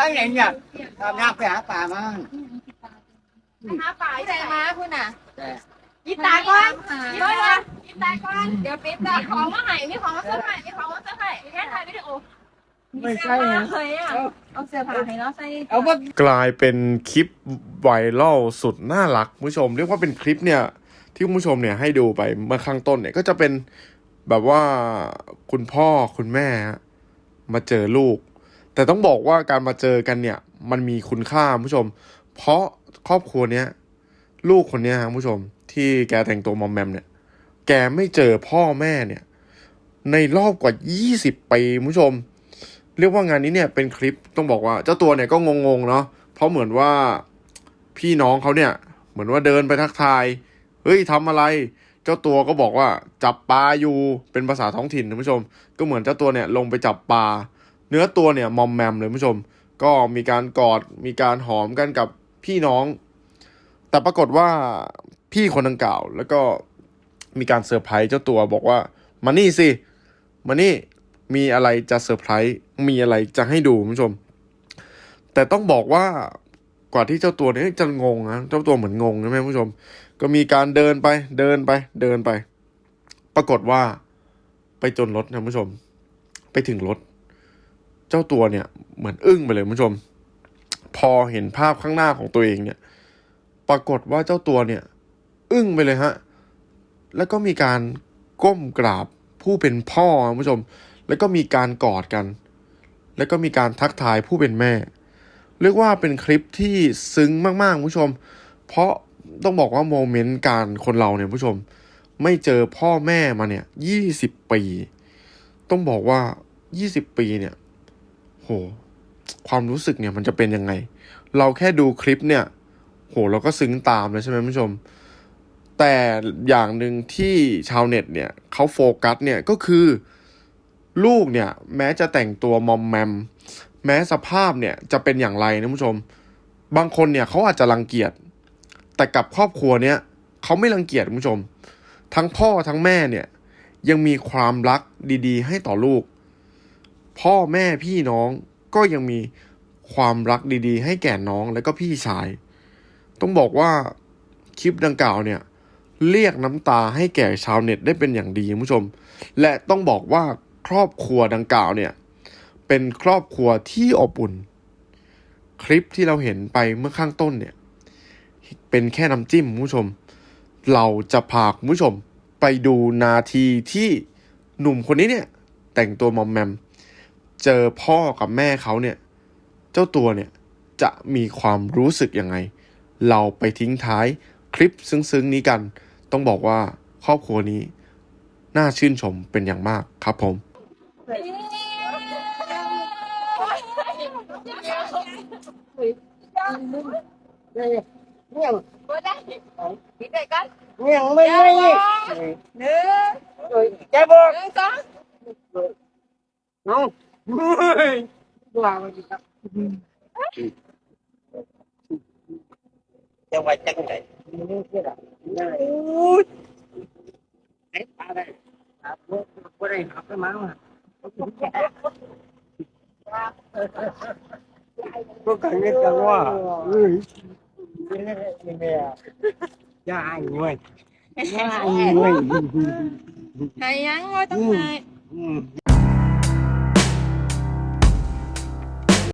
ไอ้ไหนเนี่ยทำน้ำไปหาปลามาหาปลาใส่มาคุณน่ะแต่ยิบตาก่อนยิบตายิบตาก่อนเดี๋ยวปิ๊บตาของมาให้มีของมาเสื้อให้มีของมาเสื้อให้แค่ถ่ายวิดีโอไม่ใช่นะเฮ้ยอะเอาเสื้อผ้าให้เราใส่เอาว่ากลายเป็นคลิปไวรัลสุดน่ารักคุณผู้ชม เรียกว่าเป็นคลิปเนี่ยที่คุณผู้ชมเนี่ยให้ดูไปเมื่อข้างต้นเนี่ยก็จะเป็นแบบว่าคุณพ่อคุณแม่ฮะมาเจอลูก แต่ต้องบอกว่าการมาเจอกันเนี่ย มันมีคุณค่าผู้ชม เพราะครอบครัวเนี้ยลูกคนเนี้ยฮะคุณผู้ชม ที่แกแต่งตัวมอมแมมเนี่ย แกไม่เจอพ่อแม่เนี่ย ในรอบกว่า 20 ปีผู้ชม เรียกว่างานนี้เนี่ยเป็นคลิปต้องบอกว่า เจ้าตัวเนี่ยก็งงๆเนาะเพราะเหมือนว่าพี่น้องเขาเนี่ย เหมือนว่าเดินไปทักทายเฮ้ยทำอะไร เจ้าตัวก็บอกว่าจับปลาอยู่เป็นภาษาท้องถิ่นนะผู้ชม ก็เหมือนเจ้าตัวเนี่ยลงไปจับปลา เนื้อตัวเนี่ยมอมแมมเลยผู้ชม ก็มีการกอดมีการหอมกันกับพี่น้อง แต่ปรากฏว่าพี่คนดังกล่าว แล้วก็มีการเซอร์ไพรส์เจ้าตัวบอกว่ามานี่สิมานี่มีอะไรจะเซอร์ไพรส์มีอะไรจะให้ดูผู้ชม แต่ต้องบอกว่ากว่าที่เจ้าตัวเนี้จะงงนะเจ้าตัวเหมือนงงนะแม่ผู้ชม ก็มีการเดินไปเดินไปเดินไป ปรากฏว่าไปจนรถนะผู้ชม ไปถึงรถ เจ้าตัวเนี่ยเหมือนอึ้งไปเลยคุณผู้ชม พอเห็นภาพข้างหน้าของตัวเองเนี่ย ปรากฏว่าเจ้าตัวเนี่ย อึ้งไปเลยฮะ แล้วก็มีการก้มกราบผู้เป็นพ่อคุณผู้ชม แล้วก็มีการกอดกัน แล้วก็มีการทักทายผู้เป็นแม่ เรียกว่าเป็นคลิปที่ซึ้งมากๆคุณผู้ชม เพราะต้องบอกว่าโมเมนต์การคนเราเนี่ยผู้ชม ไม่เจอพ่อแม่มาเนี่ยยี่สิบปี ต้องบอกว่ายี่สิบปีเนี่ย หความรู้สึกเนี่ยมันจะเป็นยังไง เราแค่ดูคลิปเนี่ย โหเราก็ซึ้งตามเลยใช่ไหมผู้ชม แต่อย่างหนึ่งที่ชาวเน็ตเนี่ยเขาโฟกัสเนี่ยก็คือลูกเนี่ย แม้จะแต่งตัวมอมแมม แม้สภาพเนี่ยจะเป็นอย่างไรนะผู้ชม บางคนเนี่ยเขาอาจจะรังเกียจแต่กับครอบครัวเนี่ยเขาไม่รังเกียจคุณผู้ชม ทั้งพ่อทั้งแม่เนี่ยยังมีความรักดี ๆ ให้ต่อลูก พ่อแม่พี่น้องก็ยังมีความรักดีๆ ให้แก่น้องและก็พี่ชาย ต้องบอกว่าคลิปดังกล่าวเนี่ย เรียกน้ำตาให้แก่ชาวเน็ตได้เป็นอย่างดีคุณผู้ชม และต้องบอกว่าครอบครัวดังกล่าวเนี่ย เป็นครอบครัวที่อบอุ่น คลิปที่เราเห็นไปเมื่อข้างต้นเนี่ย เป็นแค่น้ำจิ้มคุณผู้ชม เราจะพาคุณผู้ชมไปดูนาทีที่หนุ่มคนนี้เนี่ย แต่งตัวมอมแมม เจอพ่อกับแม่เขาเนี่ย เจ้าตัวเนี่ยจะมีความรู้สึกยังไง เราไปทิ้งท้ายคลิปซึ้งๆนี้กัน ต้องบอกว่าครอบครัวนี้ น่าชื่นชมเป็นอย่างมากครับผม เนี่ยเนี่ยได้ปิดได้เนี่ยไม่ไม่หนึ่งจบอกนึ่งสอง น้องว่ามันจะจะไว้จังไหนนี่คืออะไรอู้ไอ้ปลาได้ค